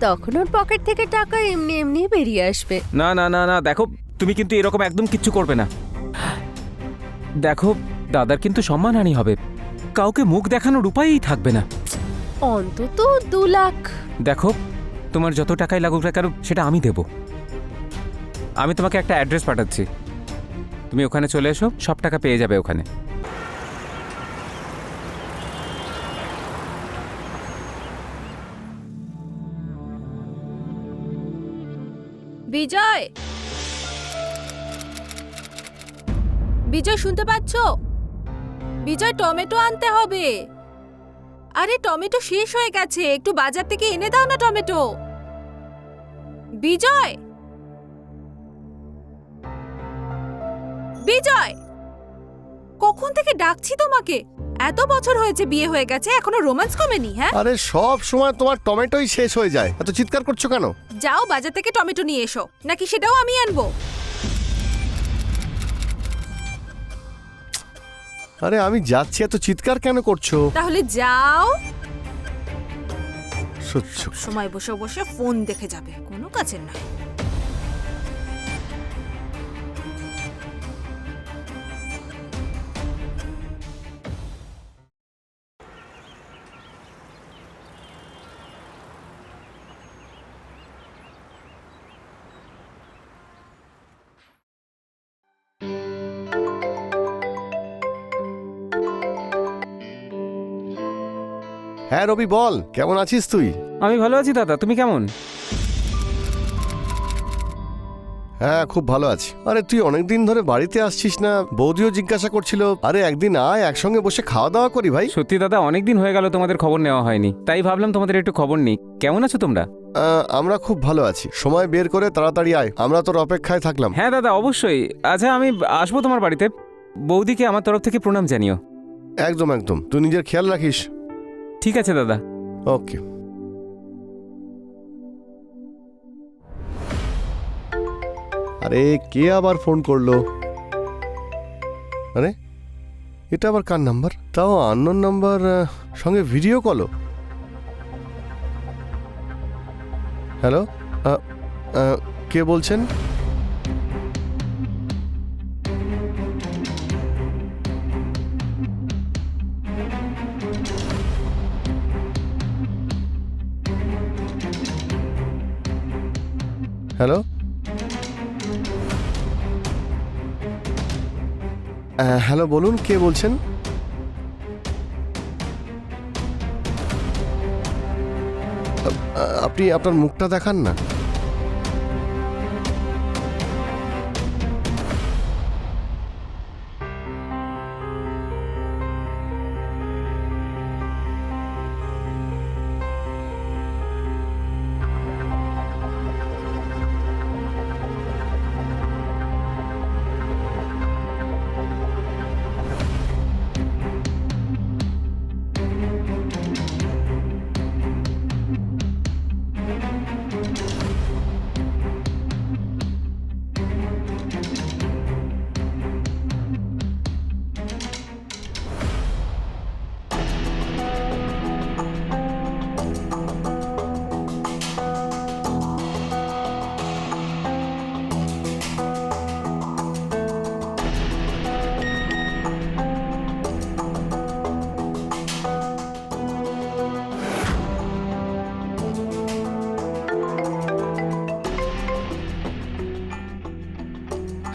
তখন ওর পকেট থেকে টাকা এমনি এমনি বেরিয়ে আসবে। না না না না দেখো তুমি কিন্তু এরকম একদম কিচ্ছু করবে না। দেখো দাদার কিন্তু সম্মানহানি হবে। কাউকে মুখ দেখানোর উপায়ই থাকবে না। অন্তত দু লাখ। দেখো তোমার যত টাকাই লাগুক না কেন সেটা আমি দেব। আমি তোমাকে একটা অ্যাড্রেস পাঠাচ্ছি। তুমি ওখানে চলে এসো সব টাকা পেয়ে যাবে ওখানে। বিজয়! বিজয়, শুনতে পাচ্ছ? বিজয়, টমেটো আনতে হবে। আরে, টমেটো শেষ হয়ে গেছে। একটু বাজার থেকে এনে দাও না টমেটো। বিজয়! বিজয়! কখন থেকে ডাকছি তোমাকে? এত বছর হয়েছে বিয়ে হয়ে গেছে এখনও রোম্যান্স কমেনি হ্যাঁ? আরে সব সময় তোমার টমেটোই শেষ হয়ে যায়। এত চিৎকার করছ কেন? যাও বাজার থেকে টমেটো নিয়ে এসো নাকি সেটাও আমি আনব? আরে আমি যাচ্ছি এত চিৎকার কেন করছ? তাহলে যাও। সহ্য সময় বসে বসে ফোন দেখে যাবে কোনো কাজের নয় হ্যাঁ রবি বল কেমন আছিস তুই? আমি ভালো আছি দাদা তুমি কেমন? হ্যাঁ খুব ভালো আছি। আরে তুই অনেকদিন ধরে বাড়িতে আসছিস না? বৌদিও জিজ্ঞাসা করছিল আরে একদিন আয় একসঙ্গে বসে খাওয়া দাওয়া করি ভাই। সত্যি দাদা অনেকদিন হয়ে গেল তোমাদের খবর নেওয়া হয়নি। তাই ভাবলাম তোমাদের একটু খবর নিই। কেমন আছো তোমরা? আহ, আমরা খুব ভালো আছি। সময় বের করে তাড়াতাড়ি আয় আমরা তোর অপেক্ষায় থাকলাম। হ্যাঁ দাদা অবশ্যই। আচ্ছা আমি আসব তোমার বাড়িতে। বৌদিকে আমার তরফ থেকে প্রণাম জানিও। একদম একদম। তুই নিজের খেয়াল রাখিস। ঠিক আছে, দাদা। ওকে আরে, কে আবার ফোন করল? আরে, এটা আবার কার নাম্বার? তাও আননোন নাম্বার সঙ্গে ভিডিও কলও হ্যালো কে বলছেন? হ্যালো হ্যালো বলুন কে বলছেন? আপনি আপনার মুখটা দেখান না।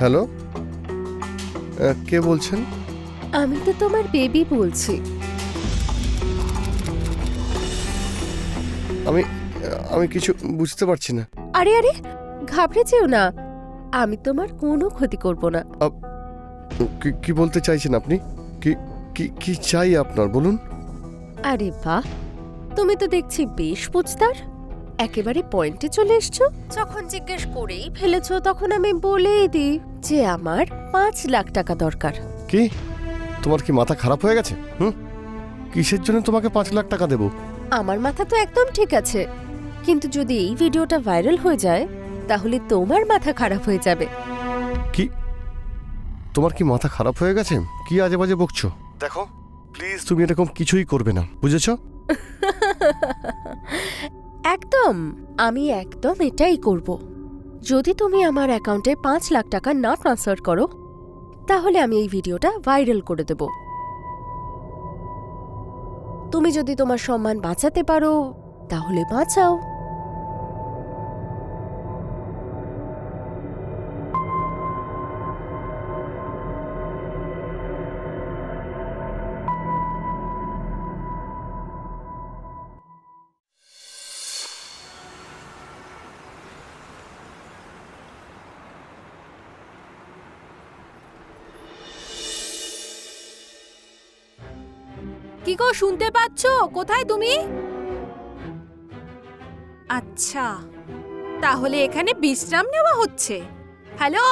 হ্যালো কে বলছেন? আমি তো তোমার বেবি বলছি। আমি আমি কিছু বুঝতে পারছি না। আরে আরে ঘাবড়ে যেও না। আমি তোমার কোনো ক্ষতি করব না। কি- কি বলতে চাইছেন আপনি? কি কি কি চাই আপনার বলুন। আরে বাহ তুমি তো দেখছি বেশ বুঝতার একেবারে পয়েন্টে চলে এসছো? যখন জিজ্ঞেস করেই ফেলেছো তখন আমি বলেই দিই যে আমার পাঁচ লাখ টাকা দরকার। কি? তোমার কি মাথা খারাপ হয়ে গেছে? হুম? কিসের জন্য তোমাকে পাঁচ লাখ টাকা দেবো? আমার মাথা তো একদম ঠিক আছে। কিন্তু যদি এই ভিডিওটা ভাইরাল হয়ে যায় তাহলে তোমার মাথা খারাপ হয়ে যাবে। কি? তোমার কি মাথা খারাপ হয়ে গেছে? কি আজে বাজে বকছো? দেখো প্লিজ তুমি এরকম কিছুই করবে না বুঝেছ? একদম, আমি একদম এটাই করব। যদি তুমি আমার অ্যাকাউন্টে পাঁচ লাখ টাকা না ট্রান্সফার করো, তাহলে আমি এই ভিডিওটা ভাইরাল করে দেব। তুমি যদি তোমার সম্মান বাঁচাতে পারো, তাহলে বাঁচাও। কি গো শুনতে পাচ্ছ? কোথায় তুমি? আচ্ছা তাহলে এখানে বিশ্রাম নেওয়া হচ্ছে। হ্যালো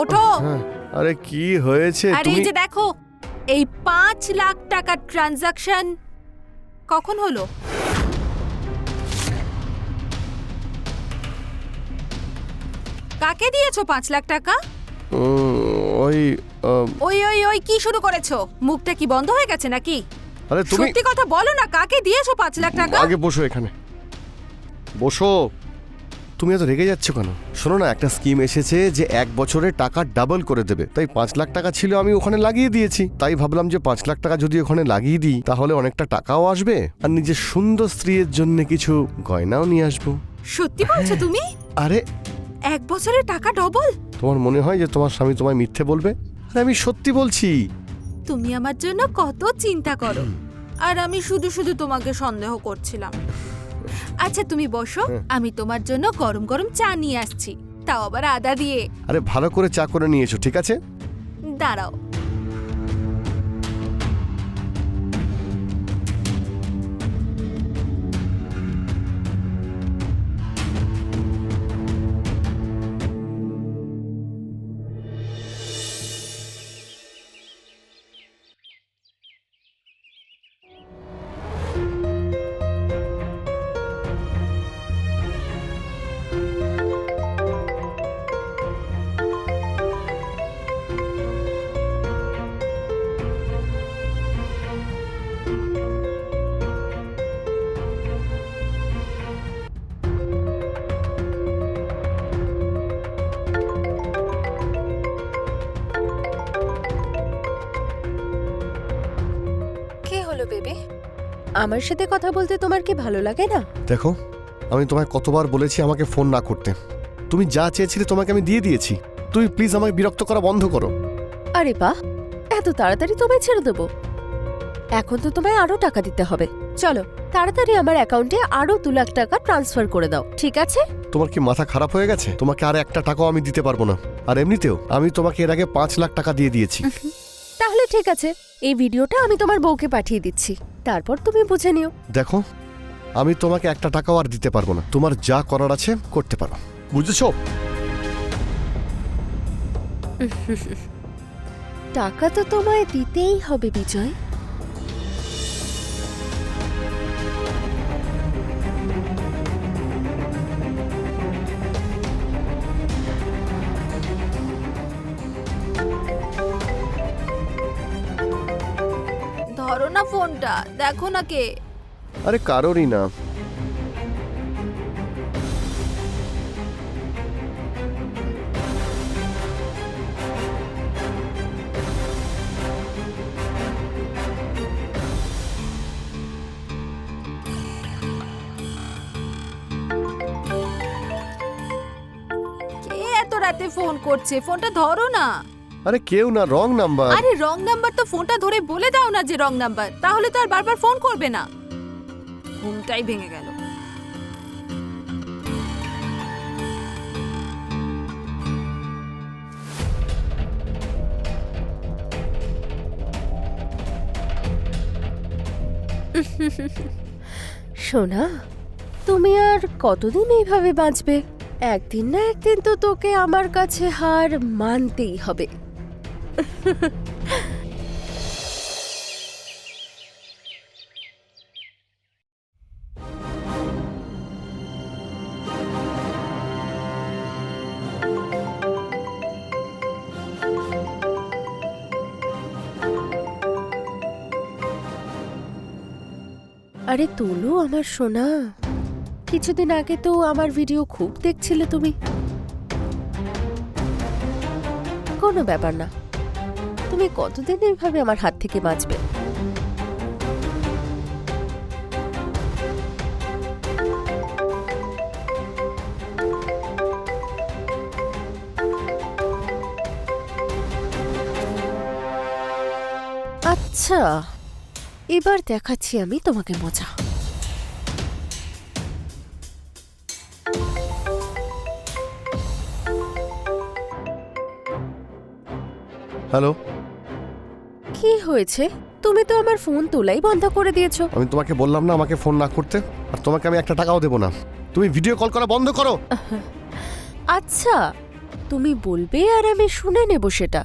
ওঠো। হ্যাঁ আরে কি হয়েছে? আর এই যে দেখো এই পাঁচ লাখ টাকার ট্রানজাকশন কখন হলো? কাকে দিয়েছ পাঁচ লাখ টাকা? ওই ওই ওই ওই কি শুরু করেছ? মুখটা কি বন্ধ হয়ে গেছে নাকি? আরে তুমি সত্যি কথা বলো না কাকে দিয়েছ পাঁচ লাখ টাকা? আগে বসো এখানে। বসো। তুমি এত রেগে যাচ্ছ কেন? শোনো না একটা স্কিম এসেছে যে এক বছরে টাকা ডাবল করে দেবে। তাই পাঁচ লাখ টাকা ছিল আমি ওখানে লাগিয়ে দিয়েছি। তাই ভাবলাম যে পাঁচ লাখ টাকা যদি ওখানে লাগিয়ে দিই তাহলে অনেকটা টাকাও আসবে। আর নিজের সুন্দর স্ত্রীর জন্য কিছু গয়নাও নিয়ে আসব। সত্যি বলছো তুমি? আরে। এক বছরের টাকা ডবল তোমার মনে হয় যে তোমার স্বামী তোমায় মিথ্যে বলবে? আরে আমি সত্যি বলছি। তুমি আমার জন্য কত চিন্তা করো। আর আমি শুধু শুধু তোমাকে সন্দেহ করছিলাম। আচ্ছা তুমি বসো আমি তোমার জন্য গরম গরম চা নিয়ে আসছি। তাও আবার আদা দিয়ে। আরে ভালো করে চা করে নিয়েছো ঠিক আছে? দাঁড়াও। আমার সাথে কথা বলতে তোমার কি ভালো লাগে না? দেখো আমি তোমায় কতবার বলেছি আমাকে ফোন না করতে। তুমি যা চেয়েছিলে তোমাকে আমি দিয়ে দিয়েছি। তুমি প্লিজ আমাকে বিরক্ত করা বন্ধ করো। আরে বাহ! এত তাড়াতাড়ি তোমায় ছেড়ে দেবো। এখন তো তোমায় আরও টাকা দিতে হবে। চলো তাড়াতাড়ি আমার অ্যাকাউন্টে আরও দু লাখ টাকা ট্রান্সফার করে দাও ঠিক আছে? তোমার কি মাথা খারাপ হয়ে গেছে? তোমাকে আর একটা টাকাও আমি দিতে পারব না। আর এমনিতেও আমি তোমাকে এর আগে পাঁচ লাখ টাকা দিয়ে দিয়েছি। তাহলে ঠিক আছে এই ভিডিওটা আমি তোমার বউকে পাঠিয়ে দিচ্ছি। তারপর তুমি বুঝে নিও। দেখো আমি তোমাকে একটা টাকাও আর দিতে পারব না। তোমার যা করার আছে করতে পারো। বুঝেছ? টাকা তো তোমায় দিতেই হবে বিজয়। ধরো না ফোনটা দেখো না কে। আরে কারোরই না। কে এত রাতে ফোন করছে? ফোনটা ধরো না। আরে কেউ না রং নাম্বার আরে রং নাম্বার তো ফোনটা ধরে বলে দাও না যে রং নাম্বার তাহলে তো আর বারবার ফোন করবে না। ঘুমটাই ভেঙে গেল। সোনা তুমি আর কতদিন এইভাবে বাঁচবে? একদিন না একদিন তো তোকে আমার কাছে হার মানতেই হবে। আরে তোলো আমার সোনা। কিছুদিন আগে তো আমার ভিডিও খুব দেখছিলে তুমি। কোনো ব্যাপার না। তুমি কতদিন এইভাবে আমার হাত থেকে বাঁচবে? আচ্ছা এবার দেখাচ্ছি আমি তোমাকে মজা। হ্যালো? কি হয়েছে? তুমি তো আমার ফোন তোলাই বন্ধ করে দিয়েছ। আমি তোমাকে বললাম না আমাকে ফোন না করতে আর তোমাকে আমি একটা টাকাও দেবো না। তুমি ভিডিও কল করা বন্ধ করো। আচ্ছা তুমি বলবে আর আমি শুনে নেব সেটা।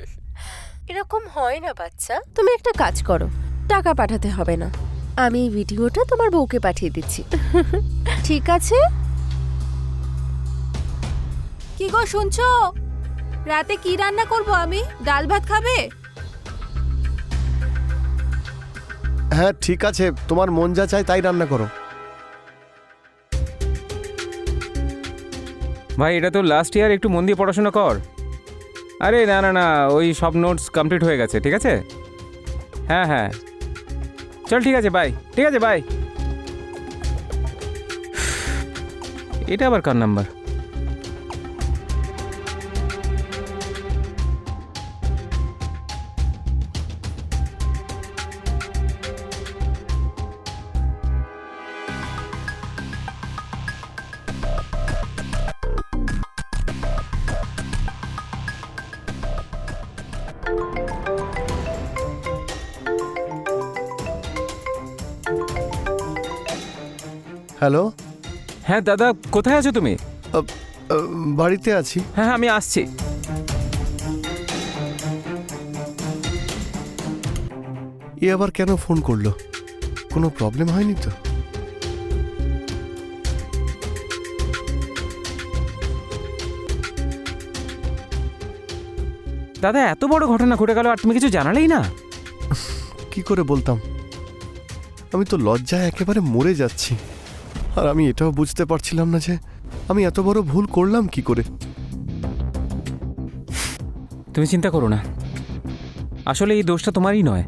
এরকম হয় না বাচ্চা। তুমি একটা কাজ করো টাকা পাঠাতে হবে না। আমি এই ভিডিওটা তোমার বউকে পাঠিয়ে দিচ্ছি। ঠিক আছে? কি গো শুনছো? রাতে কি রান্না করব আমি? ডাল ভাত খাবে? হ্যাঁ ঠিক আছে। তোমার মন যা চায় তাই রান্না করো। ভাই, এটা তো লাস্ট ইয়ার একটু মন দিয়ে পড়াশোনা কর। আরে, না না না, ওই সব নোটস কমপ্লিট হয়ে গেছে, ঠিক আছে? হ্যাঁ হ্যাঁ। চল, ঠিক আছে বাই ঠিক আছে বাই এটা আবার কার নাম্বার হ্যালো? হ্যাঁ দাদা কোথায় আছো তুমি? আহ, আহ, বাড়িতে আছি। হ্যাঁ হ্যাঁ আমি আসছি। এ আবার কেন ফোন করল? কোনো প্রবলেম হয়নি তো? দাদা এত বড় ঘটনা ঘটে গেল আর তুমি কিছু জানালেই না। কি করে বলতাম? আমি তো লজ্জায় একেবারে মরে যাচ্ছি। আর আমি এটাও বুঝতে পারছিলাম না যে আমি এত বড় ভুল করলাম কি করে। তুমি চিন্তা করো না। আসলে এই দোষটা তোমারই নয়।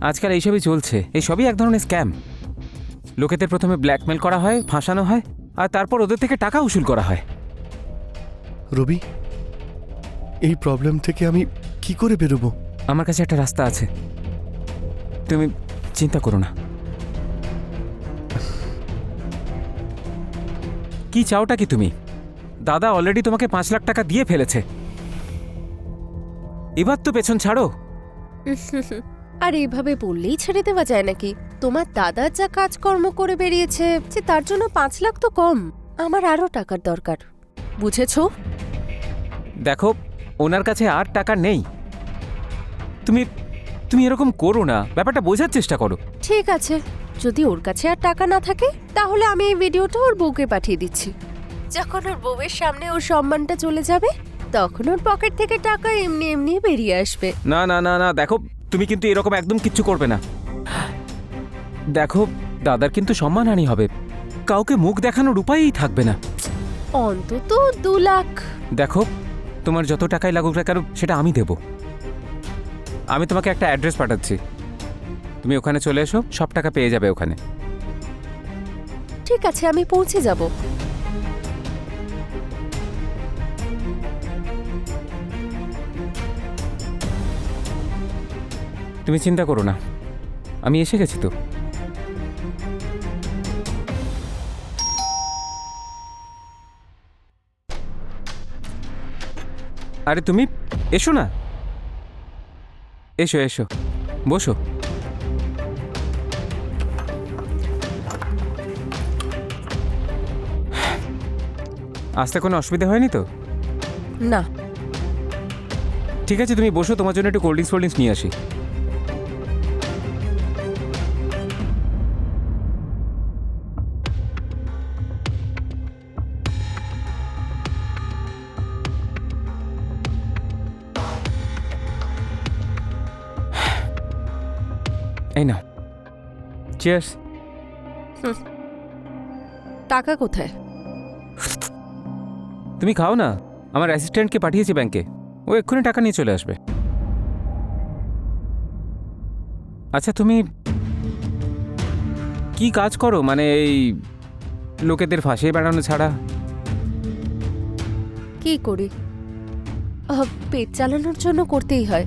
আজকাল এইসবই চলছে। এই সবই এক ধরনের স্ক্যাম। লোকেদের প্রথমে ব্ল্যাকমেল করা হয় ফাঁসানো হয় আর তারপর ওদের থেকে টাকা উসুল করা হয়। রবি এই প্রবলেম থেকে আমি কি করে বেরোবো? আমার কাছে একটা রাস্তা আছে। তুমি চিন্তা করো না। কি চাওটা কি তুমি? দাদা অলরেডি তোমাকে পাঁচ লাখ টাকা দিয়ে ফেলেছে। এবার তো পেছন ছাড়ো। আর এইভাবে বললেই ছেড়ে দেওয়া যায় নাকি? তোমার দাদা যা কাজকর্ম করে বেরিয়েছে যে তার জন্য পাঁচ লাখ তো কম। আমার আরও টাকার দরকার। বুঝেছ? দেখো ওনার কাছে আর টাকা নেই। তুমি তুমি এরকম করো না। ব্যাপারটা বোঝার চেষ্টা করো। ঠিক আছে। যদি ওর কাছে আর টাকা না থাকে তাহলে আমি এই ভিডিওটা ওর বউকে পাঠিয়ে দিচ্ছি। যখন ওর বউয়ের সামনে ওর সম্মানটা চলে যাবে তখন ওর পকেট থেকে টাকা এমনি এমনি বেরিয়ে আসবে। না না না না দেখো তুমি কিন্তু এরকম একদম কিচ্ছু করবে না। দেখো দাদার কিন্তু সম্মানহানি হবে। কাউকে মুখ দেখানোর উপায়ই থাকবে না। অন্তত দু লাখ। দেখো তোমার যত টাকাই লাগুক না কেন সেটা আমি দেব। আমি তোমাকে একটা অ্যাড্রেস পাঠাচ্ছি। তুমি ওখানে চলে এসো সব টাকা পেয়ে যাবে ওখানে। ঠিক আছে আমি পৌঁছে যাব। তুমি চিন্তা করো না আমি এসে গেছি তো। আরে তুমি এসো না। এসো এসো বসো। আসতে কোনো অসুবিধা হয়নি তো? না। ঠিক আছে তুমি বসো তোমার জন্য একটু কোল্ড ড্রিঙ্কস ফোল্ড ড্রিঙ্কস নিয়ে আসি। এই চিয়ার্স টাকা কোথায়? তুমি খাও না? আমার অ্যাসিস্ট্যান্টকে পাঠিয়েছি ব্যাংকে ও এক্ষুনি টাকা নিয়ে চলে আসবে। আচ্ছা তুমি কি কাজ করো? মানে এই লোকেদের ফাঁসিয়ে বেড়ানো ছাড়া? কি করি? আহ, পেট চালানোর জন্য করতেই হয়।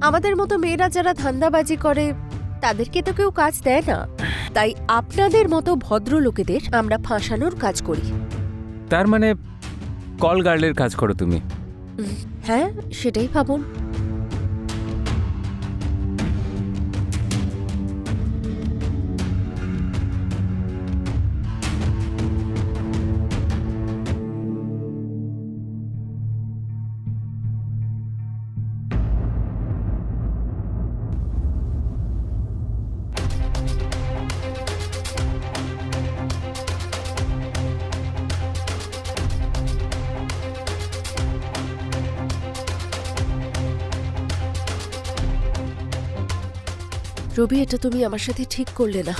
আমাদের মতো মেয়েরা যারা ধান্দাবাজি করে তাদেরকে তো কেউ কাজ দেয় না। তাই আপনাদের মতো ভদ্র লোকেদের আমরা ফাঁসানোর কাজ করি। তার মানে কল গার্লের কাজ করো তুমি। হ্যাঁ সেটাই ভাবুন। রবি এটা তুমি আমার সাথে ঠিক করলে না।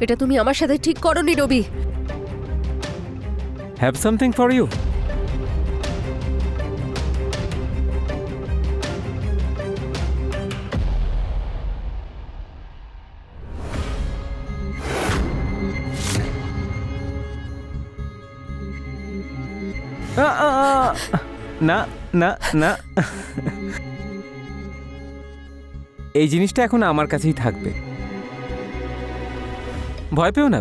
এটা তুমি আমার সাথে ঠিক করনি, Rabi. Have something for you না না না। এই জিনিসটা এখন আমার কাছেই থাকবে। ভয় পেও না।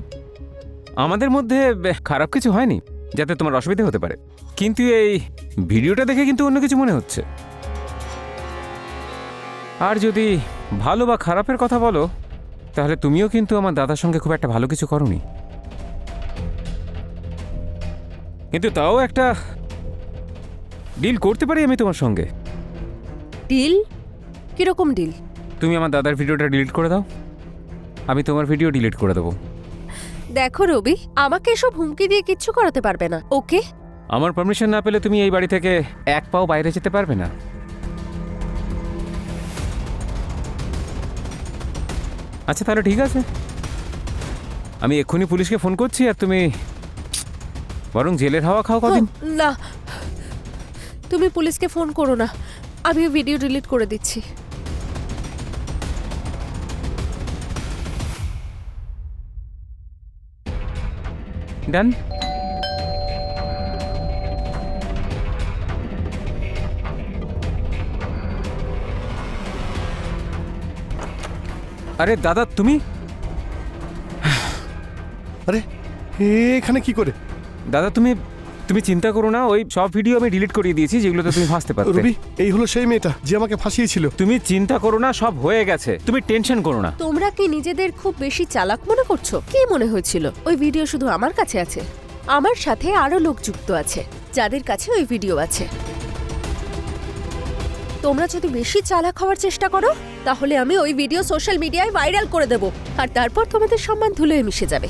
আমাদের মধ্যে খারাপ কিছু হয়নি যাতে তোমার অসুবিধা হতে পারে। কিন্তু এই ভিডিওটা দেখে কিন্তু অন্য কিছু মনে হচ্ছে। আর যদি ভালো বা খারাপের কথা বলো তাহলে তুমিও কিন্তু আমার দাদার সঙ্গে খুব একটা ভালো কিছু করনি। কিন্তু তাও একটা ডিল করতে পারি আমি তোমার সঙ্গে। ডিল? কীরকম ডিল? তুমি আমার দাদার ভিডিওটা ডিলিট করে দাও। আমি তোমার ভিডিও ডিলিট করে দেবো। দেখো রবি আমাকে এসব হুমকি দিয়ে কিচ্ছু করাতে পারবে না ওকে? আমার পারমিশন না পেলে তুমি এই বাড়ি থেকে এক পাও বাইরে যেতে পারবে না? আচ্ছা তাহলে ঠিক আছে। আমি এক্ষুনি পুলিশকে ফোন করছি আর তুমি বরং জেলের হাওয়া খাও কদিন। না। তুমি পুলিশকে ফোন করো না। আমি ভিডিও ডিলিট করে দিচ্ছি। ডান আরে দাদা তুমি? আরে এখানে কি করে? দাদা তুমি তুমি চিন্তা করো না ওই সব ভিডিও আমি ডিলিট করিয়ে দিয়েছি যেগুলোতে তুমি ফাঁসতে পারতে। রবি এই হলো সেই মেয়েটা যে আমাকে ফাঁসিয়েছিল। তুমি চিন্তা করো না সব হয়ে গেছে। তুমি টেনশন করো না। তোমরা কি নিজেদের খুব বেশি চালাক মনে করছ? কি মনে হয়েছিল? ওই ভিডিও শুধু আমার কাছে আছে। আমার সাথে আরও লোক যুক্ত আছে যাদের কাছে ওই ভিডিও আছে। তোমরা যদি বেশি চালাক হওয়ার চেষ্টা করো তাহলে আমি ওই ভিডিও সোশ্যাল মিডিয়ায় ভাইরাল করে দেব। আর তারপর তোমাদের সম্মান ধুলোয় মিশে যাবে।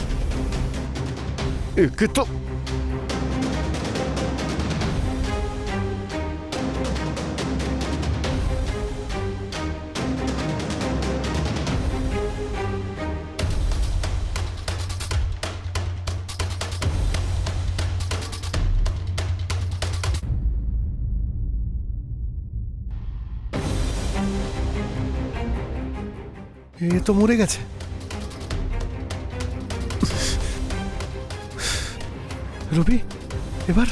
একে এ তো মরে গেছে। রবি এবার?